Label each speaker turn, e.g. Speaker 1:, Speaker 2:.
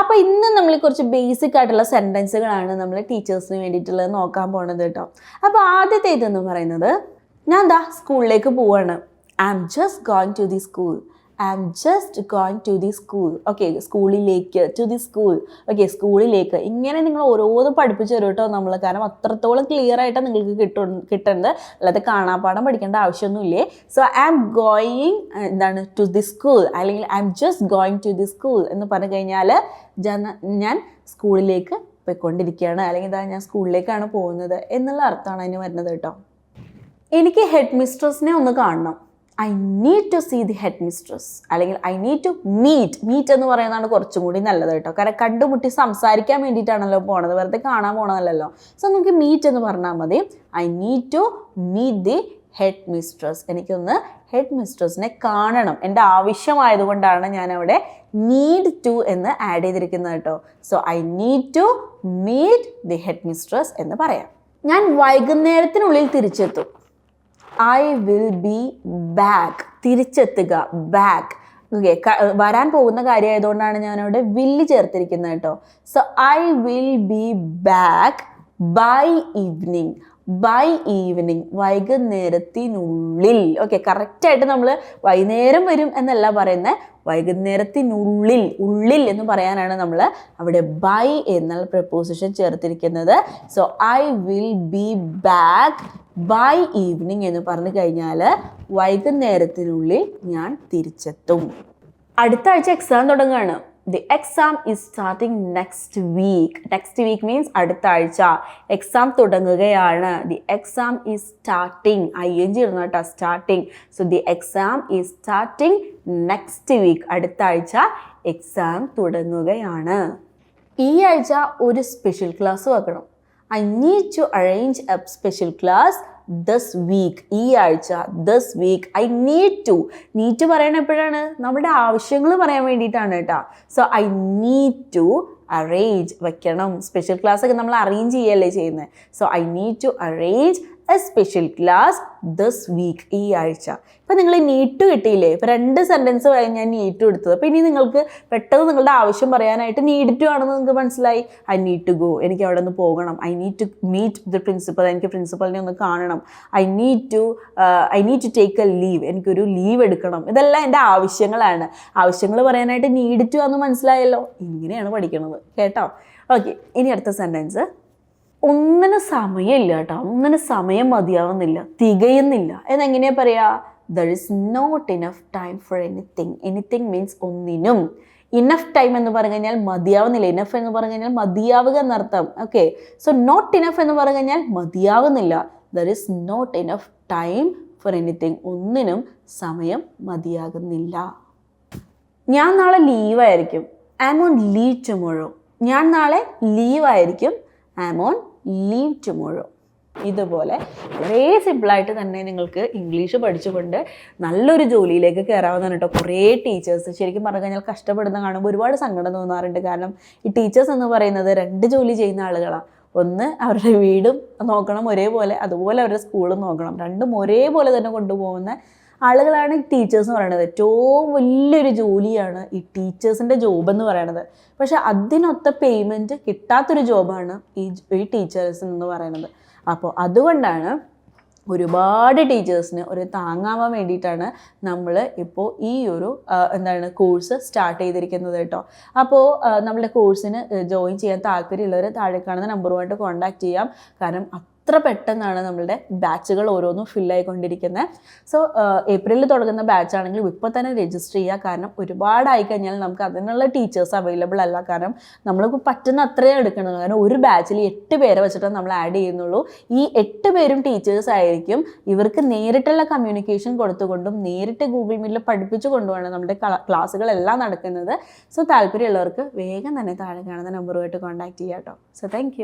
Speaker 1: അപ്പോൾ ഇന്ന് നമ്മൾ കുറച്ച് ബേസിക് ആയിട്ടുള്ള സെന്റൻസുകളാണ് നമ്മൾ ടീച്ചേഴ്സിന് വേണ്ടിയിട്ടുള്ളത് നോക്കാൻ പോണത് കേട്ടോ. അപ്പോൾ ആദ്യത്തെ ഇതെന്ന് പറയുന്നത് ഞാൻ ദാ സ്കൂളിലേക്ക് പോവാണ്. I am just going to the school am just going to the school okay സ്കൂളിലേക്ക് ടു ദി സ്കൂൾ ഓക്കെ സ്കൂളിലേക്ക് ഇങ്ങനെ നിങ്ങൾ ഓരോന്നും പഠിപ്പിച്ചു തരും കേട്ടോ നമ്മൾ കാരണം അത്രത്തോളം ക്ലിയർ ആയിട്ട് നിങ്ങൾക്ക് കിട്ടും കിട്ടുന്നത്. അല്ലാതെ കാണാപ്പാടം പഠിക്കേണ്ട ആവശ്യമൊന്നുമില്ലേ? സോ ഐ ആം ഗോയിങ് എന്താണ് ടു ദി സ്കൂൾ അല്ലെങ്കിൽ I am just going to the school എന്ന് പറഞ്ഞു കഴിഞ്ഞാൽ ഞാൻ സ്കൂളിലേക്ക് പോയിക്കൊണ്ടിരിക്കുകയാണ്. അല്ലെങ്കിൽ ഇതാ ഞാൻ സ്കൂളിലേക്കാണ് പോകുന്നത് എന്നുള്ള അർത്ഥമാണ് അതിന് വരുന്നത് കേട്ടോ എനിക്ക് ഹെഡ് മിസ്ട്രസിനെ ഒന്ന് കാണണം. I need to see the headmistress അല്ലെങ്കിൽ I need to meet meet എന്ന് പറയുന്നതാണ് കുറച്ചും കൂടി നല്ലത് കേട്ടോ. കാരണം കണ്ടുമുട്ടി സംസാരിക്കാൻ വേണ്ടിയിട്ടാണല്ലോ പോണത്. വെറുതെ കാണാൻ പോണതല്ലോ സോ നമുക്ക് മീറ്റ് എന്ന് പറഞ്ഞാൽ മതി. I need to meet the headmistress എനിക്കൊന്ന് ഹെഡ് മിസ്ട്രസിനെ കാണണം. എന്റെ ആവശ്യമായതുകൊണ്ടാണ് ഞാൻ അവിടെ നീഡ് ടു എന്ന് ആഡ് ചെയ്തിരിക്കുന്നത് കേട്ടോ. So I need to meet the headmistress എന്ന് പറയാം. ഞാൻ വൈകുന്നേരത്തിനുള്ളിൽ തിരിച്ചെത്തും. ഐ വിൽ ബി ബാക്ക് തിരിച്ചെത്തുക. ബാക്ക് ഓക്കെ വരാൻ പോകുന്ന കാര്യമായതുകൊണ്ടാണ് ഞാനവിടെ വില്ല് ചേർത്തിരിക്കുന്നത് കേട്ടോ. So I will be back by evening by evening വൈകുന്നേരത്തിനുള്ളിൽ. Okay കറക്റ്റായിട്ട് നമ്മൾ വൈകുന്നേരം വരും എന്നല്ല പറയുന്നത്. വൈകുന്നേരത്തിനുള്ളിൽ ഉള്ളിൽ എന്ന് പറയാനാണ് നമ്മൾ അവിടെ ബൈ എന്നുള്ള പ്രപ്പോസിഷൻ ചേർത്തിരിക്കുന്നത്. So I will be back by evening എന്ന് പറഞ്ഞു കഴിഞ്ഞാൽ വൈകുന്നേരത്തിനുള്ളിൽ ഞാൻ തിരിച്ചെത്തും. അടുത്ത ആഴ്ച എക്സാം തുടങ്ങുകയാണ്. The exam is starting next week next week means അടുത്ത ആഴ്ച. എക്സാം തുടങ്ങുകയാണ്. The exam is starting I N G ഇടുന്ന കേട്ടോ starting so the exam is starting next week അടുത്ത ആഴ്ച എക്സാം തുടങ്ങുകയാണ്. ഈ ആഴ്ച ഒരു സ്പെഷ്യൽ ക്ലാസ് വെക്കണം I need to arrange a special class this week ഈ ആഴ്ച this week I need to need to പറയണ എപ്പോഴാണ്? നമ്മുടെ ആവശ്യങ്ങൾ പറയാൻ വേണ്ടിയിട്ടാണ് കേട്ടോ. So I need to arrange വെക്കണം. സ്പെഷ്യൽ ക്ലാസ് ഒക്കെ നമ്മൾ അറേഞ്ച് ചെയ്യല്ലേ ചെയ്യുന്നത്. So I need to arrange a special class this week ഈ ആഴ്ച. ഇപ്പം നിങ്ങൾ നീട്ട് കിട്ടിയില്ലേ? ഇപ്പം രണ്ട് സെന്റൻസ് കഴിഞ്ഞ് ഞാൻ നീറ്റ് എടുത്തത്. അപ്പം ഇനി നിങ്ങൾക്ക് പെട്ടെന്ന് നിങ്ങളുടെ ആവശ്യം പറയാനായിട്ട് നീഡ് ആണെന്ന് നിങ്ങൾക്ക് മനസ്സിലായി. ഐ നീഡ് ടു ഗോ എനിക്ക് അവിടെ നിന്ന് പോകണം. I need to meet the principal എനിക്ക് പ്രിൻസിപ്പലിനെ ഒന്ന് കാണണം. I need to I need to take a leave എനിക്കൊരു ലീവ് എടുക്കണം. ഇതെല്ലാം എന്റെ ആവശ്യങ്ങളാണ്. ആവശ്യങ്ങൾ പറയാനായിട്ട് നീഡ് ആണെന്ന് മനസ്സിലായല്ലോ. ഇങ്ങനെയാണ് പഠിക്കുന്നത് കേട്ടോ? ഓക്കെ ഇനി അടുത്ത സെന്റൻസ് ഒന്നിനും സമയമില്ല കേട്ടോ. ഒന്നിന് സമയം മതിയാവുന്നില്ല. തികയുന്നില്ല. എന്നെങ്ങനെയാ പറയാ? There is not enough time for anything anything means ഒന്നിനും. ഇനഫ് ടൈം എന്ന് പറഞ്ഞു കഴിഞ്ഞാൽ മതിയാവുന്നില്ല. ഇനഫ് എന്ന് പറഞ്ഞു കഴിഞ്ഞാൽ മതിയാവുക എന്നർത്ഥം. ഓക്കെ സോ നോട്ട് ഇനഫ് എന്ന് പറഞ്ഞു കഴിഞ്ഞാൽ മതിയാവുന്നില്ല. There is not enough time for anything ഒന്നിനും സമയം മതിയാകുന്നില്ല. ഞാൻ നാളെ ലീവായിരിക്കും ആമോൺ ലീവ് ടുമോഴോ ഞാൻ നാളെ ലീവായിരിക്കും ആമോൺ ലീവ് ടുമോഴോ ഇതുപോലെ വളരെ സിമ്പിളായിട്ട് തന്നെ നിങ്ങൾക്ക് ഇംഗ്ലീഷ് പഠിച്ചുകൊണ്ട് നല്ലൊരു ജോലിയിലേക്ക് കയറാവുന്നതാണ് കേട്ടോ കുറേ ടീച്ചേഴ്സ് ശരിക്കും പറഞ്ഞു കഴിഞ്ഞാൽ കഷ്ടപ്പെടുന്ന കാണുമ്പോൾ ഒരുപാട് സങ്കടം തോന്നാറുണ്ട്. കാരണം ഈ ടീച്ചേഴ്സ് എന്ന് പറയുന്നത് രണ്ട് ജോലി ചെയ്യുന്ന ആളുകളാണ് ഒന്ന് അവരുടെ വീടും നോക്കണം ഒരേപോലെ അതുപോലെ അവരുടെ സ്കൂളും നോക്കണം. രണ്ടും ഒരേപോലെ തന്നെ കൊണ്ടുപോകുന്ന ആളുകളാണ് ടീച്ചേഴ്സ് എന്ന് പറയുന്നത്. ഏറ്റവും വലിയൊരു ജോലിയാണ് ഈ ടീച്ചേഴ്സിന്റെ ജോബ് എന്ന് പറയുന്നത്. പക്ഷെ അതിനൊത്ത പേയ്മെന്റ് കിട്ടാത്തൊരു ജോബാണ് ഈ ഈ ടീച്ചേഴ്സ് എന്ന് പറയുന്നത്. അപ്പോൾ അതുകൊണ്ടാണ് ഒരുപാട് ടീച്ചേഴ്സിന് ഒരു താങ്ങാവാൻ വേണ്ടിയിട്ടാണ് നമ്മൾ ഇപ്പോൾ ഈ ഒരു എന്താണ് കോഴ്സ് സ്റ്റാർട്ട് ചെയ്തിരിക്കുന്നത് കേട്ടോ. അപ്പോൾ നമ്മുടെ കോഴ്സിന് ജോയിൻ ചെയ്യാൻ താല്പര്യമുള്ളവർ താഴെ കാണുന്ന നമ്പറുമായിട്ട് കോൺടാക്ട് ചെയ്യാം. കാരണം അത്ര പെട്ടെന്നാണ് നമ്മളുടെ ബാച്ചുകൾ ഓരോന്നും ഫില്ലായിക്കൊണ്ടിരിക്കുന്നത് സോ ഏപ്രിലിൽ തുടങ്ങുന്ന ബാച്ച് ആണെങ്കിലും ഇപ്പോൾ തന്നെ രജിസ്റ്റർ ചെയ്യുക. കാരണം ഒരുപാടായി കഴിഞ്ഞാൽ നമുക്ക് അതിനുള്ള ടീച്ചേഴ്സ് അവൈലബിൾ അല്ല. കാരണം നമ്മൾക്ക് പറ്റുന്ന അത്രയും എടുക്കണം. കാരണം ഒരു ബാച്ചിൽ എട്ട് പേരെ വെച്ചിട്ടാണ് നമ്മൾ ആഡ് ചെയ്യുന്നുള്ളൂ. ഈ എട്ട് പേരും ടീച്ചേഴ്സ് ആയിരിക്കും. ഇവർക്ക് നേരിട്ടുള്ള കമ്മ്യൂണിക്കേഷൻ കൊടുത്തുകൊണ്ടും നേരിട്ട് ഗൂഗിൾ മീറ്റിൽ പഠിപ്പിച്ചു കൊണ്ടുമാണ് നമ്മുടെ ക്ലാസ്സുകളെല്ലാം നടക്കുന്നത്. സോ താല്പര്യമുള്ളവർക്ക് വേഗം തന്നെ താഴെ കാണുന്ന നമ്പറുമായിട്ട് കോൺടാക്ട് ചെയ്യാം കേട്ടോ സോ താങ്ക്